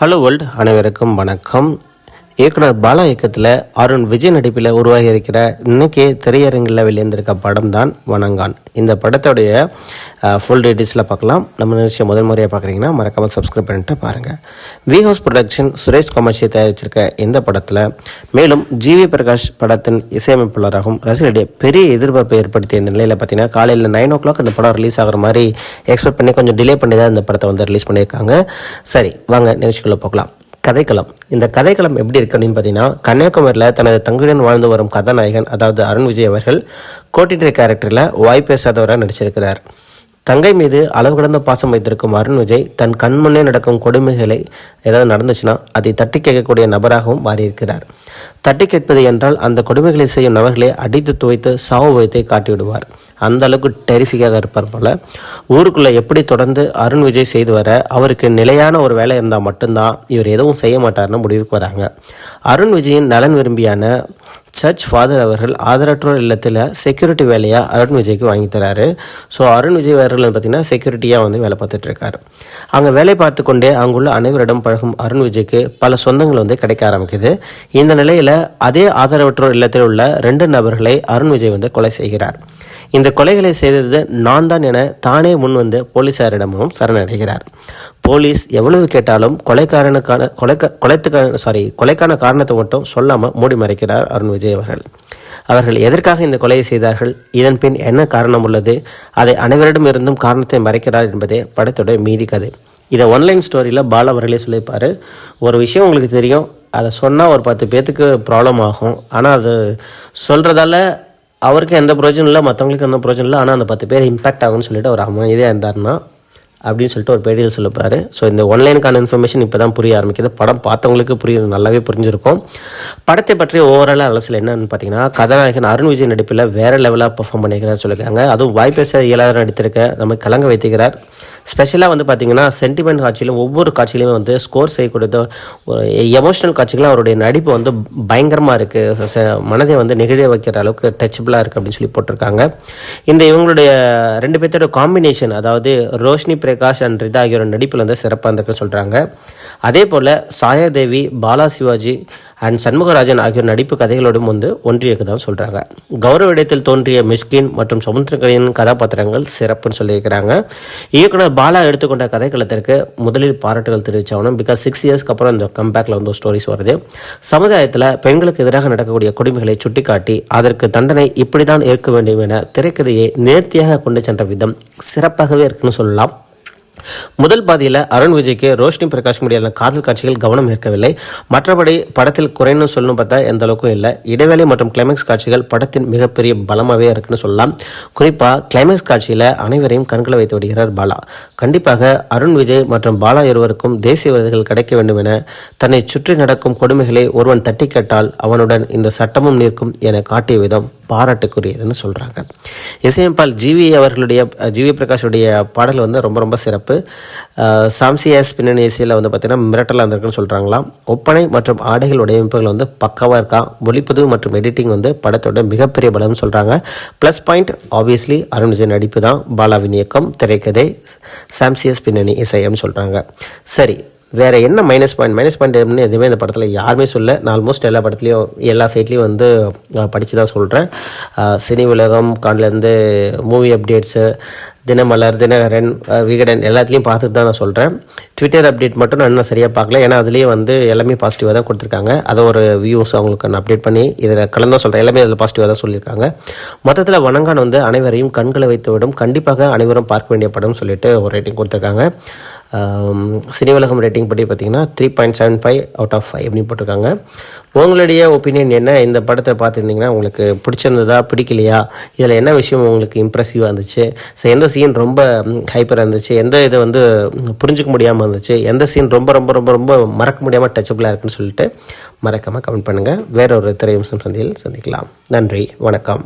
Hello world அனைவருக்கும் வணக்கம். இயக்குனர் பாலா இயக்கத்தில் அருண் விஜய் நடிப்பில் உருவாகி இருக்கிற இன்னைக்கு திரையரங்கில் வெளியிருந்திருக்க படம் தான் வணங்கான். இந்த படத்துடைய ஃபுல் டீட்டெயில்ஸில் பார்க்கலாம். நம்ம நிகழ்ச்சியை முதல் முறையாக பார்க்குறீங்கன்னா மறக்காமல் சப்ஸ்கிரைப் பண்ணிட்டு பாருங்கள் V house production Suresh Kamatchi தயாரிச்சிருக்க இந்த படத்தில் மேலும் ஜிவி பிரகாஷ் படத்தின் இசையமைப்பாளராகவும் ரசிகர்களிடையே பெரிய எதிர்பார்ப்பை ஏற்படுத்திய இந்த நிலையில் பார்த்தீங்கன்னா காலையில் நைன் ஓ கிளாக் இந்த படம் ரிலீஸ் ஆகிற மாதிரி எக்ஸ்பெக்ட் பண்ணி கொஞ்சம் டிலே பண்ணி தான் இந்த படத்தை வந்து ரிலீஸ் பண்ணியிருக்காங்க. சரி வாங்க நிகழ்ச்சிக்குள்ளே போகலாம். கதைக்களம். இந்த கதைக்களம் எப்படி இருக்கு அப்படின்னு பார்த்தீங்கன்னா கன்னியாகுமரியில் தனது தங்குடன் வாழ்ந்து வரும் கதாநாயகன் அதாவது அருண் விஜய் அவர்கள் கோட்டின்ற கேரக்டரில் வாய் பேசாதவராக நடிச்சிருக்கிறார். தங்கை மீது அளவு கடந்த பாசம் வைத்திருக்கும் அருண் விஜய் தன் கண்முன்னே நடக்கும் கொடுமைகளை ஏதாவது நடந்துச்சுன்னா அதை தட்டி கேட்கக்கூடிய நபராகவும் மாறியிருக்கிறார். தட்டி கேட்பது என்றால் அந்த கொடுமைகளை செய்யும் நபர்களை அடித்து துவைத்து சாவு வைத்து காட்டிவிடுவார். அந்த அளவுக்கு டெரிஃபிக்காக இருப்பார் போல. ஊருக்குள்ளே எப்படி தொடர்ந்து அருண் விஜய் செய்து வர அவருக்கு நிலையான ஒரு வேலை இருந்தால் மட்டும்தான் இவர் எதுவும் செய்ய மாட்டார்னு முடிவுக்கு வராங்க. அருண் விஜயின் நலன் விரும்பியான சர்ச் ஃபாதர் அவர்கள் ஆதரற்றோர் இல்லத்தில் செக்யூரிட்டி வேலையாக அருண் விஜய்க்கு வாங்கி தராரு. ஸோ அருண் விஜய் அவர்கள் பார்த்தீங்கன்னா செக்யூரிட்டியாக வந்து வேலை பார்த்துட்டு இருக்காரு. அங்கே வேலை பார்த்து கொண்டே அங்குள்ள அனைவரிடம் பழகும் அருண் விஜய்க்கு பல சொந்தங்கள் வந்து கிடைக்க ஆரம்பிக்குது. இந்த நிலையில் அதே ஆதரவற்றோர் இல்லத்தில் உள்ள ரெண்டு நபர்களை அருண் விஜய் வந்து கொலை செய்கிறார். இந்த கொலைகளை செய்தது நான் தான் என தானே முன் வந்து போலீசாரிடமும் சரணடைகிறார். போலீஸ் எவ்வளவு கேட்டாலும் கொலைக்காரனுக்கான கொலைக்க கொலைத்துக்கான சாரி கொலைக்கான காரணத்தை மட்டும் சொல்லாமல் மூடி மறைக்கிறார் அருண் விஜய் அவர்கள். அவர்கள் எதற்காக இந்த கொலையை செய்தார்கள்? இதன் பின் என்ன காரணம் உள்ளது? அதை அனைவரிடம் இருந்தும் காரணத்தை மறைக்கிறார் என்பதே படத்தோட மீதி கதை. இதை ஒன்லைன் ஸ்டோரியில் பாலா அவர்களே சொல்லியிருப்பார். ஒரு விஷயம் உங்களுக்கு தெரியும். அதை சொன்னால் ஒரு பத்து பேர்த்துக்கு ப்ராப்ளம் ஆகும். ஆனால் அது சொல்கிறதால அவருக்கு எந்த பிரயோஜனம் இல்லை மற்றவங்களுக்கு எந்த பிரயோஜனம் இல்லை. ஆனால் அந்த பத்து பேர் இம்பாக்ட் ஆகும்னு சொல்லிட்டு அவர் அமைதியாக இருந்தாருன்னா அப்படின்னு சொல்லிட்டு ஒரு பேடியில் சொல்லப்பார் ஸோ இந்த ஒன்லைனுக்கான இன்ஃபர்மேஷன் இப்போ தான் புரிய ஆரம்பிக்குது. படம் பார்த்தவங்களுக்கு புரிய நல்லாவே புரிஞ்சிருக்கும். படத்தை பற்றி ஓவராலாக அலசல் என்னன்னு பார்த்தீங்கன்னா கதாநாயகன் அருண் விஜய் நடிப்பில் வேறு லெவலாக பர்ஃபார்ம் பண்ணிக்கிறார் சொல்லியிருக்காங்க. அதுவும் வாய்ப்பேச இயலாத நடித்திருக்க நம்ம கலங்க வைத்துக்கிறார் ஸ்பெஷலாக வந்து பார்த்தீங்கன்னா சென்டிமெண்ட் காட்சியிலும் ஒவ்வொரு காட்சியிலையுமே வந்து ஸ்கோர் செய்யக்கூடிய ஒரு எமோஷனல் காட்சிகளும் அவருடைய நடிப்பு வந்து பயங்கரமாக இருக்குது மனதை வந்து நெகிழ வைக்கிற அளவுக்கு டச்சபிளாக இருக்குது அப்படின்னு சொல்லி போட்டிருக்காங்க. இந்த இவங்களுடைய ரெண்டு பேர்த்தோட காம்பினேஷன் அதாவது ரோஷினி பிரகாஷ் அண்ட் ரிதா ஆகியோட நடிப்பில் வந்து சிறப்பாக இருந்திருக்கு சொல்கிறாங்க அதே போல் சாயாதேவி பாலா சிவாஜி அண்ட் சண்முகராஜன் ஆகியோர் நடிப்பு கதைகளோடும் வந்து ஒன்றியக்குதான் சொல்கிறாங்க கௌரவ இடத்தில் தோன்றிய மிஷ்கின் மற்றும் சமுத்திரக்கலியின் கதாபாத்திரங்கள் சிறப்புன்னு சொல்லியிருக்கிறாங்க. இயக்குனர் பாலா எடுத்துக்கொண்ட கதைக்களத்திற்கு முதலில் பாராட்டுகள் தெரிவித்தாகணும் பிகாஸ் சிக்ஸ் இயர்ஸ்க்கு அப்புறம் இந்த கம்பேக்கில் வந்து ஸ்டோரிஸ் வருது. சமுதாயத்தில் பெண்களுக்கு எதிராக நடக்கக்கூடிய கொடுமைகளை சுட்டிக்காட்டி அதற்கு தண்டனை இப்படி தான் இருக்க வேண்டும் என திரைக்கதையை நேர்த்தியாக கொண்டு சென்ற விதம் சிறப்பாகவே இருக்குன்னு சொல்லலாம். முதல் பாதியில் அருண் விஜய்க்கு ரோஷினி பிரகாஷ் முடியான காதல் காட்சிகள் கவனம் ஈர்க்கவில்லை. மற்றபடி படத்தில் குறைன்னு சொல்லணும் பார்த்தா எந்த அளவுக்கும் இல்லை. இடைவேளை மற்றும் கிளைமேக்ஸ் காட்சிகள் படத்தின் மிகப்பெரிய பலமாகவே இருக்குன்னு சொல்லலாம். குறிப்பாக கிளைமேக்ஸ் காட்சியில் அனைவரையும் கண்களை வைத்து விடுகிறார் பாலா. கண்டிப்பாக அருண் விஜய் மற்றும் பாலா இருவருக்கும் தேசிய விருதுகள் கிடைக்க வேண்டும் என தன்னை சுற்றி நடக்கும் கொடுமைகளை ஒருவன் தட்டி கேட்டால் அவனுடன் இந்த சட்டமும் நிற்கும் என காட்டிய விதம் பாராட்டுக்குரியதுன்னு சொல்கிறாங்க இசையமைப்பால் ஜிவி அவர்களுடைய ஜிவி பிரகாஷுடைய பாடல் வந்து ரொம்ப ரொம்ப சிறப்பு. சாம்சியாஸ் பின்னணி இசையில் வந்து பார்த்திங்கன்னா மிரட்டலாக இருந்திருக்குன்னு சொல்கிறாங்களாம் ஒப்பனை மற்றும் ஆடைகள் வடிவமைப்புகள் வந்து பக்கவாக இருக்கா? ஒளிப்பதிவு மற்றும் எடிட்டிங் வந்து படத்தோட மிகப்பெரிய பலம்னு சொல்கிறாங்க plus point obviously Arun Vijay நடிப்பு தான் பாலாவின் இயக்கம் திரைக்கதை சாம்சியஸ் பின்னணி இசை அப்படின்னு சொல்கிறாங்க சரி வேறு என்ன மைனஸ் பாயிண்ட் மைனஸ் பாயிண்ட்னு எதுவுமே இந்த படத்தில் யாருமே சொல்ல நான் ஆல்மோஸ்ட் எல்லா படத்துலையும் எல்லா சைட்லேயும் வந்து படித்து தான் சொல்கிறேன் சினி உலகம் காண்டிலேருந்து மூவி அப்டேட்ஸு தினமலர் தினகரன் விகடன் எல்லாத்துலேயும் பார்த்துட்டு தான் நான் சொல்கிறேன் ட்விட்டர் அப்டேட் மட்டும் நான் இன்னும் சரியாக பார்க்கல. ஏன்னா அதுலேயே வந்து எல்லாமே பாசிட்டிவாக தான் கொடுத்துருக்காங்க. அதை ஒரு வியூஸ் அவங்களுக்கு நான் அப்டேட் பண்ணி இதில் கலந்து சொல்கிறேன் எல்லாமே அதில் பாசிட்டிவாக தான் சொல்லியிருக்காங்க. மொத்தத்தில் வணங்கான் வந்து அனைவரையும் கண்களை வைத்து விடும் கண்டிப்பாக அனைவரும் பார்க்க வேண்டிய படம்னு சொல்லிட்டு ஒரு ரேட்டிங் கொடுத்துருக்காங்க. சினி உலகம் ரேட்டிங் படி பார்த்தீங்கன்னா three point seven five out of five அப்படின்னு போட்டிருக்காங்க. உங்களுடைய ஒப்பீனியன் என்ன? இந்த படத்தை பார்த்துருந்தீங்கன்னா உங்களுக்கு பிடிச்சிருந்ததா பிடிக்கலையா? இதில் என்ன விஷயம் உங்களுக்கு இம்ப்ரெசிவாக இருந்துச்சு? ஸோ எந்த சீன் ரொம்ப ஹைப்பராக இருந்துச்சு. எந்த இதை வந்து புரிஞ்சுக்க முடியாமல் இருந்துச்சு. எந்த சீன் ரொம்ப ரொம்ப ரொம்ப ரொம்ப மறக்க முடியாமல் டச்சபிளாக இருக்குன்னு சொல்லிட்டு மறக்காமல் கமெண்ட் பண்ணுங்கள் வேற ஒரு திரையம்சம் சந்தையில் சந்திக்கலாம். நன்றி. வணக்கம்.